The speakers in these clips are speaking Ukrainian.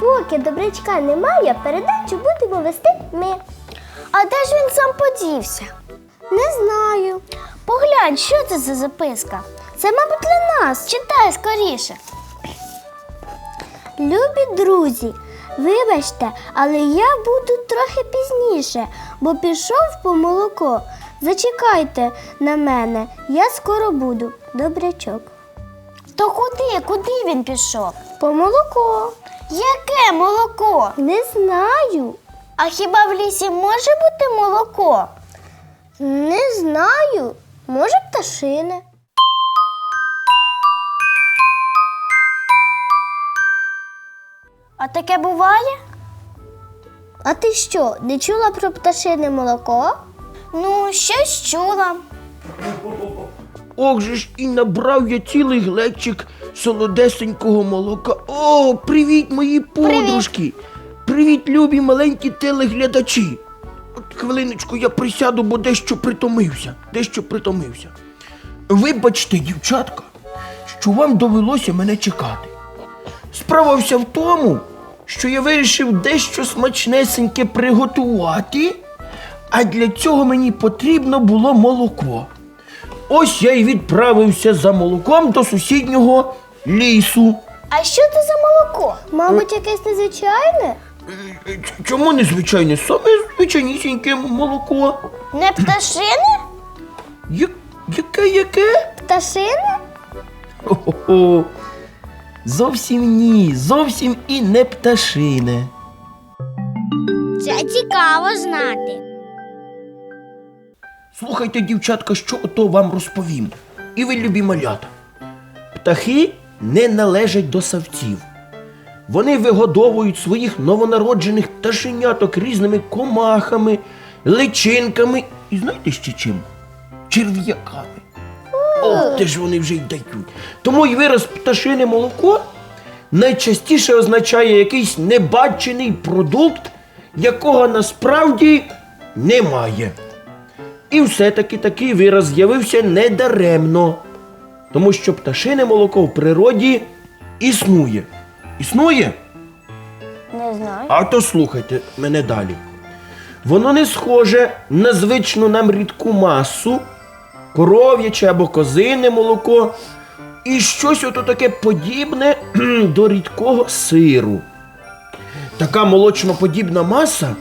Поки добрячка немає, передачу будемо вести ми. А де ж він сам подівся? Не знаю. Поглянь, що це за записка? Це, мабуть, для нас. Читай скоріше. Любі друзі, вибачте, але я буду трохи пізніше, бо пішов по молоко. Зачекайте на мене, я скоро буду. Добрячок. То куди? Куди він пішов? По молоко. Яке молоко? Не знаю. А хіба в лісі може бути молоко? Не знаю. Може, пташине. А таке буває? А ти що, не чула про пташине молоко? Ну, щось чула. Ох же ж і набрав я цілий глечик солодесенького молока. О, привіт, мої подружки! Привіт, любі маленькі телеглядачі. От хвилиночку я присяду, бо дещо притомився. Дещо притомився. Вибачте, дівчатка, що вам довелося мене чекати. Справа вся в тому, що я вирішив дещо смачнесеньке приготувати, а для цього мені потрібно було молоко. Ось я й відправився за молоком до сусіднього лісу. А що це за молоко? Мабуть, якесь незвичайне? Е, Чому незвичайне? Саме звичайнісіньке молоко. Не пташине? Я- Яке яке? Пташине? Зовсім ні, зовсім і не пташине. Це цікаво знати. Слухайте, дівчатка, що ото вам розповім. І ви, любі малята. Птахи не належать до савців. Вони вигодовують своїх новонароджених пташеняток різними комахами, личинками і знаєте ще чим? Черв'яками. Ох, де ж вони вже й дають. Тому й вираз пташине молоко найчастіше означає якийсь небачений продукт, якого насправді немає. І все-таки такий вираз з'явився недаремно, тому що пташине молоко в природі існує. Існує? Не знаю. А то слухайте мене далі. Воно не схоже на звичну нам рідку масу, коров'яче або козине молоко, і щось ото таке подібне до рідкого сиру. Така молочноподібна маса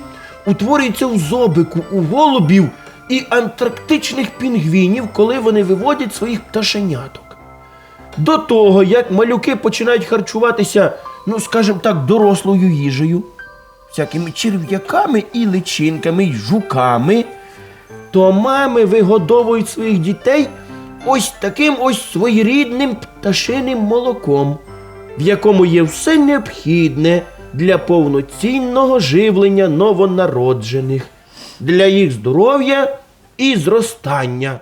утворюється в зобику у голубів і антарктичних пінгвінів, коли вони виводять своїх пташеняток. До того, як малюки починають харчуватися, ну скажімо так, дорослою їжею, всякими черв'яками і личинками, і жуками, то мами вигодовують своїх дітей ось таким ось своєрідним пташиним молоком, в якому є все необхідне для повноцінного живлення новонароджених, для їх здоров'я і зростання.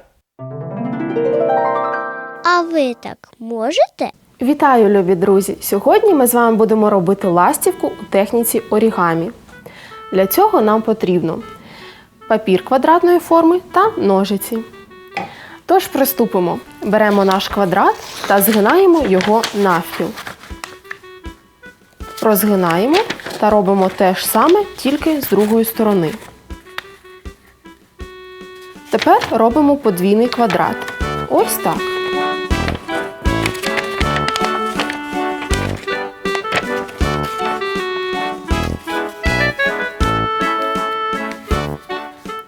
А ви так можете? Вітаю, любі друзі! Сьогодні ми з вами будемо робити ластівку у техніці орігамі. Для цього нам потрібно папір квадратної форми та ножиці. Тож приступимо. Беремо наш квадрат та згинаємо його навпіл. Розгинаємо та робимо те ж саме, тільки з другої сторони. Тепер робимо подвійний квадрат. Ось так.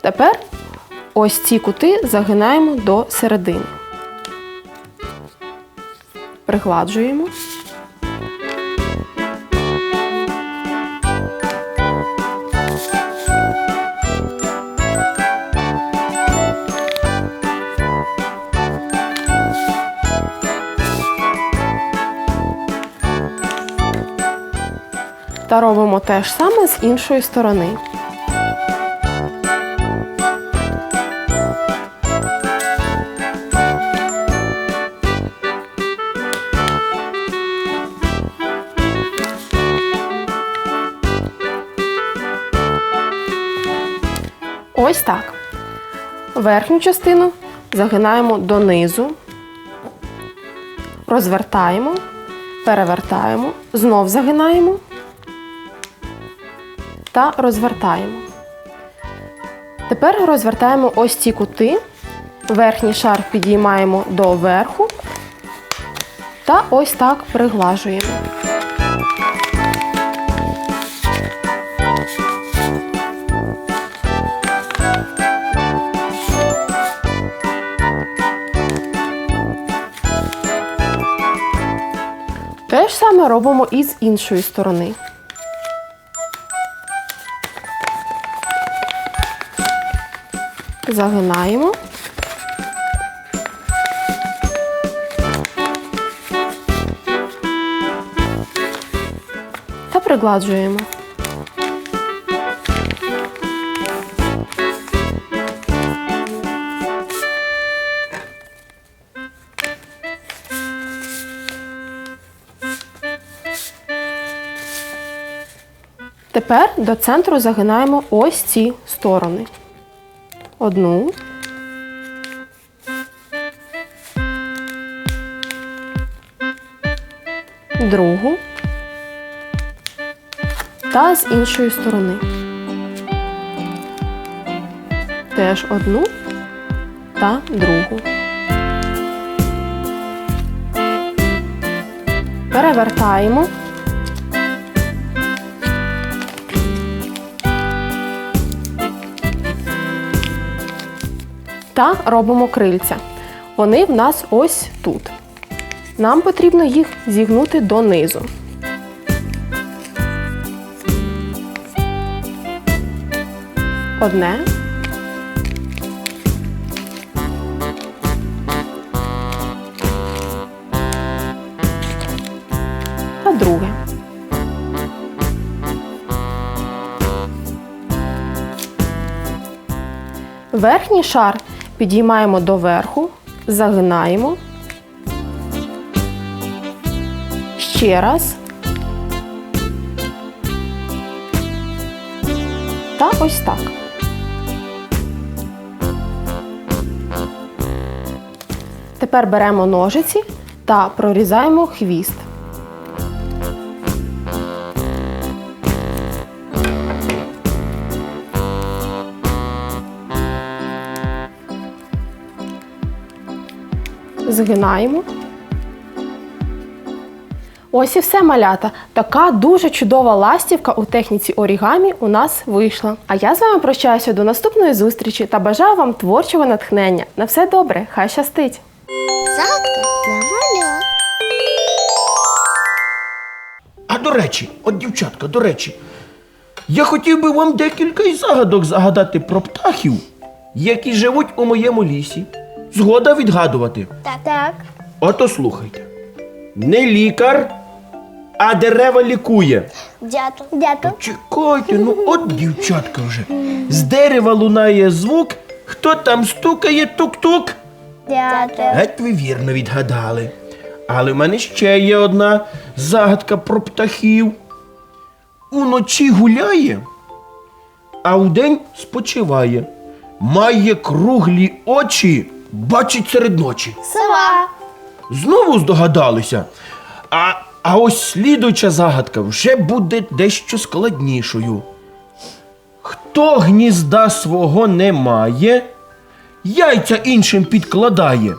Тепер ось ці кути загинаємо до середини. Пригладжуємо. Робимо те ж саме з іншої сторони. Ось так. Верхню частину загинаємо донизу, розвертаємо, перевертаємо, знов загинаємо та розвертаємо. Тепер розвертаємо ось ці кути. Верхній шар підіймаємо до верху та ось так приглажуємо. Те ж саме робимо і з іншої сторони. Загинаємо. Та пригладжуємо. Тепер до центру загинаємо ось ці сторони. Одну. Другу. Та з іншої сторони. Теж одну та другу. Перевертаємо. Та робимо крильця. Вони в нас ось тут. Нам потрібно їх зігнути донизу. Одне. Та друге. Верхній шар підіймаємо до верху, загинаємо. Ще раз. Та ось так. Тепер беремо ножиці та прорізаємо хвіст. Згинаємо. Ось і все малята. Така дуже чудова ластівка у техніці орігамі у нас вийшла. А я з вами прощаюся до наступної зустрічі та бажаю вам творчого натхнення. На все добре, хай щастить! А до речі, от дівчатка, до речі, я хотів би вам декілька й загадок загадати про птахів, які живуть у моєму лісі. Згода відгадувати. Так. Так. Ото слухайте. Не лікар, а дерева лікує. Дятел. Дятел. Чекайте, ну от дівчатка вже. З дерева лунає звук. Хто там стукає тук-тук? Дятел. Геть ви вірно відгадали. Але в мене ще є одна загадка про птахів. Уночі гуляє, а вдень спочиває. Має круглі очі, бачить серед ночі. Сова. Знову здогадалися. А, а ось слідуюча загадка вже буде дещо складнішою. Хто гнізда свого не має, яйця іншим підкладає,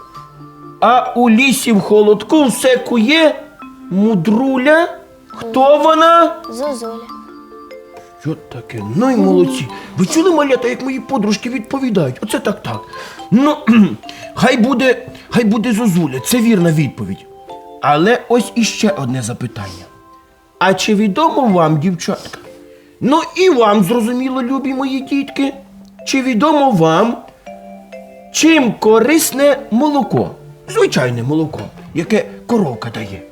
а у лісі в холодку все кує, мудруля. Хто вона? Зозуля. Що таке? Ну й молодці. Ви чули, малята, як мої подружки відповідають? Оце так так. Ну, хай буде, хай буде зозуля, це вірна відповідь. Але ось іще одне запитання. А чи відомо вам, дівчатка? Ну і вам, зрозуміло, любі мої дітки, чи відомо вам, чим корисне молоко? Звичайне молоко, яке коровка дає.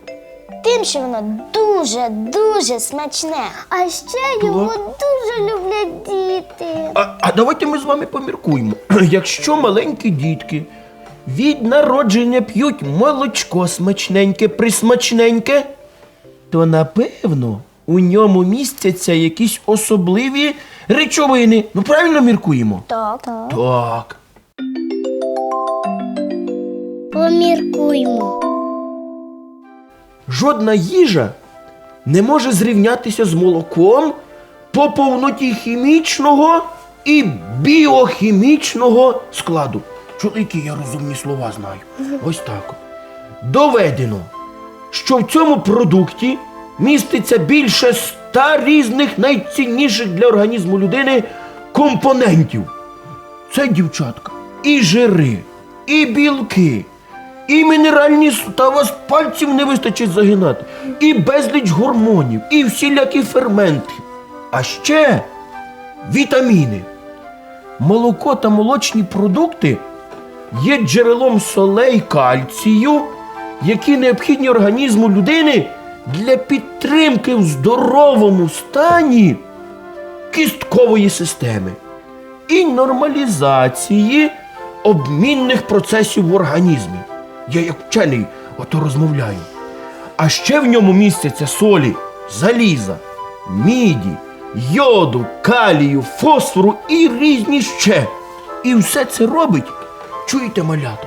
Тим, що воно дуже, дуже смачне. А ще його дуже люблять діти. А, а давайте ми з вами поміркуємо. Якщо маленькі дітки від народження п'ють молочко смачненьке, присмачненьке, то напевно у ньому містяться якісь особливі речовини. Ну, правильно міркуємо? Так. Так. Поміркуймо. Жодна їжа не може зрівнятися з молоком по повноті хімічного і біохімічного складу. Чоловіки, я розумні слова знаю. Ось так. Доведено, що в цьому продукті міститься більше ста різних найцінніших для організму людини компонентів. Це дівчатка, і жири, і білки, і мінеральні с- та у вас пальців не вистачить загинати, і безліч гормонів, і всілякі ферменти. А ще вітаміни. Молоко та молочні продукти є джерелом солей кальцію, які необхідні організму людини для підтримки в здоровому стані кісткової системи і нормалізації обмінних процесів в організмі. Я як вчений ото розмовляю. А ще в ньому містяться солі заліза, міді, йоду, калію, фосфору і різні ще. І все це робить, чуєте, малята?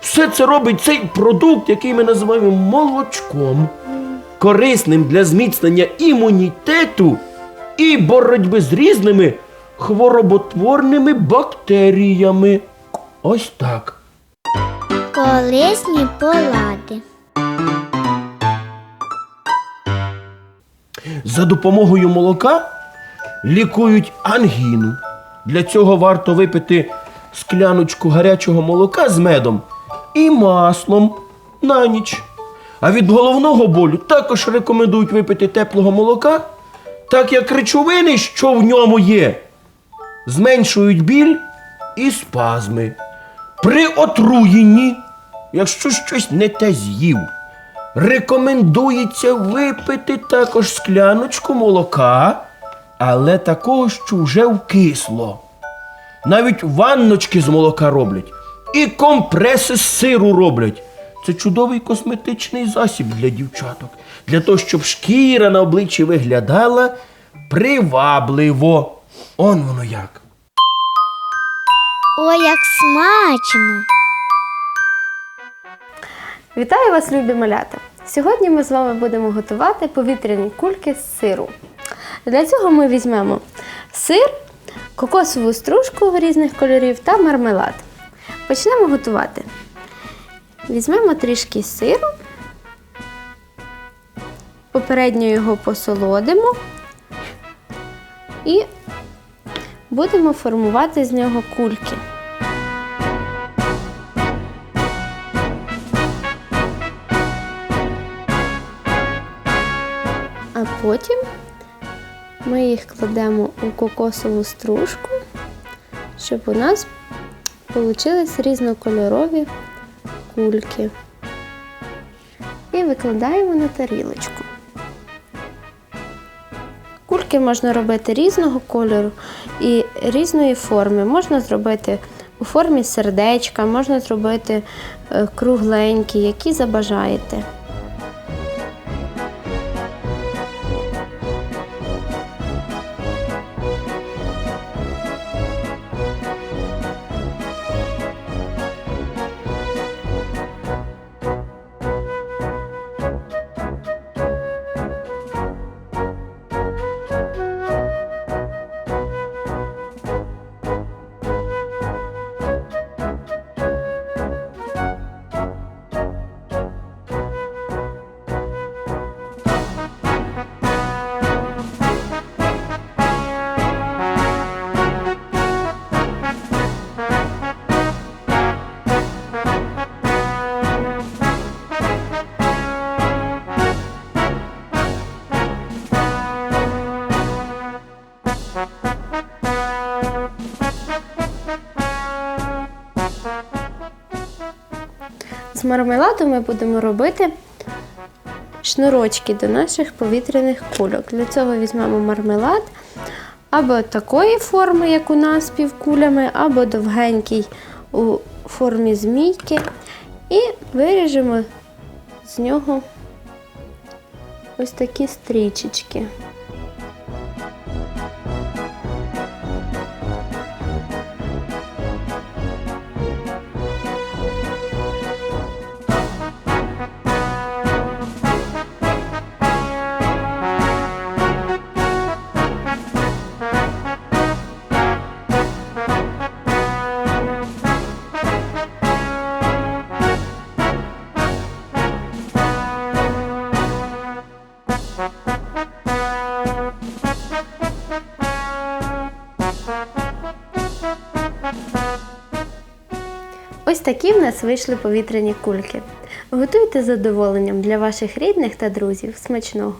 Все це робить цей продукт, який ми називаємо молочком, корисним для зміцнення імунітету і боротьби з різними хвороботворними бактеріями. Ось так. Корисні полади. За допомогою молока лікують ангіну. Для цього варто випити скляночку гарячого молока з медом і маслом на ніч. А від головного болю також рекомендують випити теплого молока, так як речовини, що в ньому є, зменшують біль і спазми. При отруєнні, якщо щось не те з'їв, рекомендується випити також скляночку молока, але такого, що вже вкисло. Навіть ванночки з молока роблять і компреси з сиру роблять. Це чудовий косметичний засіб для дівчаток, для того, щоб шкіра на обличчі виглядала привабливо. Он воно як. Ой, як смачно! Вітаю вас, любі малята! Сьогодні ми з вами будемо готувати повітряні кульки з сиру. Для цього ми візьмемо сир, кокосову стружку різних кольорів та мармелад. Почнемо готувати. Візьмемо трішки сиру, попередньо його посолодимо і будемо формувати з нього кульки. А потім ми їх кладемо у кокосову стружку, щоб у нас вийшли різнокольорові кульки. І викладаємо на тарілочку. Кульки можна робити різного кольору і різної форми. Можна зробити у формі сердечка, можна зробити е, кругленькі, які забажаєте. Мармеладу ми будемо робити шнурочки до наших повітряних кульок. Для цього візьмемо мармелад або такої форми, як у нас півкулями, або довгенький у формі змійки. І виріжемо з нього ось такі стрічечки. Такі в нас вийшли повітряні кульки. Готуйте з задоволенням для ваших рідних та друзів. Смачного!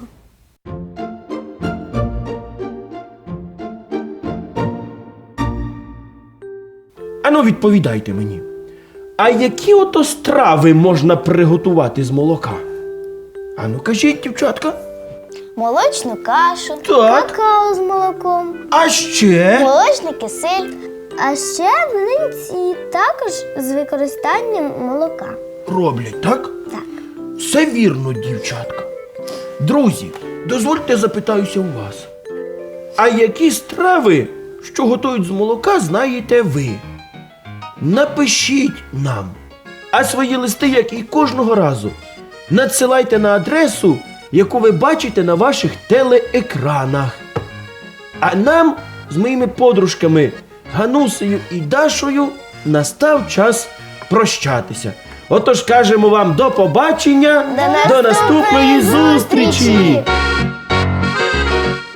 Ану, відповідайте мені. А які ото страви можна приготувати з молока? Ану, кажіть, дівчатка. Молочну кашу, Так. Какао з молоком. А ще. молочний кисель. А ще млинці також з використанням молока. Роблять, так? Так. Все вірно, дівчатка. Друзі, дозвольте запитаюся у вас. А які страви, що готують з молока, знаєте ви? Напишіть нам. А свої листи, як і кожного разу, надсилайте на адресу, яку ви бачите на ваших телеекранах. А нам з моїми подружками Ганусею і Дашою настав час прощатися. Отож кажемо вам до побачення, до наступної зустрічі!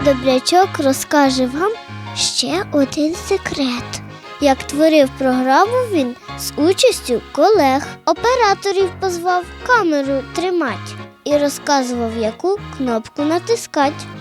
Добрячок розкаже вам ще один секрет. Як творив програму він з участю колег, операторів позвав камеру тримать і розказував, яку кнопку натискать.